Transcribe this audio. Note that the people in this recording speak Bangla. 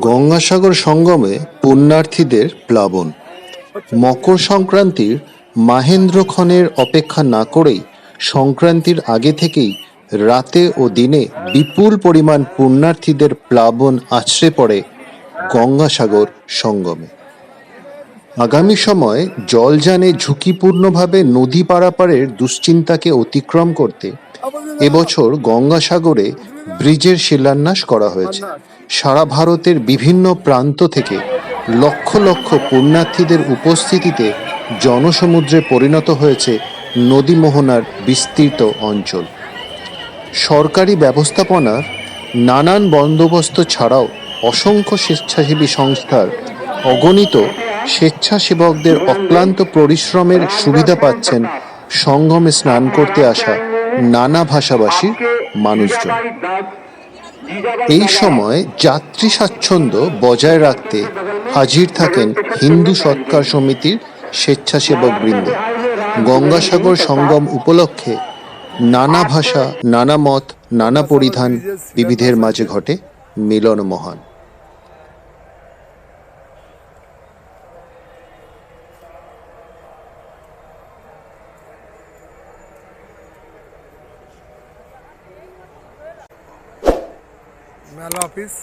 গঙ্গাসাগর সঙ্গমে পুণ্যার্থীদের প্লাবন। মকর সংক্রান্তির মাহেন্দ্রক্ষণের অপেক্ষা না করেই সংক্রান্তির আগে থেকেই রাতে ও দিনে বিপুল পরিমাণ পুণ্যার্থীদের প্লাবন আছড়ে পড়ে গঙ্গাসাগর সঙ্গমে। আগামী সময় জলযানে ঝুঁকিপূর্ণভাবে নদী পারাপারের দুশ্চিন্তাকে অতিক্রম করতে এবছর গঙ্গাসাগরে ব্রিজের শিলান্যাস করা হয়েছে। সারা ভারতের বিভিন্ন প্রান্ত থেকে লক্ষ লক্ষ পুণ্যার্থীদের উপস্থিতিতে জনসমুদ্রে পরিণত হয়েছে নদী মোহনার বিস্তৃত অঞ্চল। সরকারি ব্যবস্থাপনার নানান বন্দোবস্ত ছাড়াও অসংখ্য স্বেচ্ছাসেবী সংস্থার অগণিত স্বেচ্ছাসেবকদের অক্লান্ত পরিশ্রমের সুবিধা পাচ্ছেন সঙ্গমে স্নান করতে আসা নানা ভাষাভাষীর মানুষজন। এই সময় যাত্রী স্বাচ্ছন্দ্য বজায় রাখতে হাজির থাকেন হিন্দু সৎকার সমিতির স্বেচ্ছাসেবক বৃন্দ। গঙ্গাসাগর সঙ্গম উপলক্ষে নানা ভাষা, নানা মত, নানা পরিধান বিবিধের মাঝে ঘটে মিলন মহান মেলা অফিস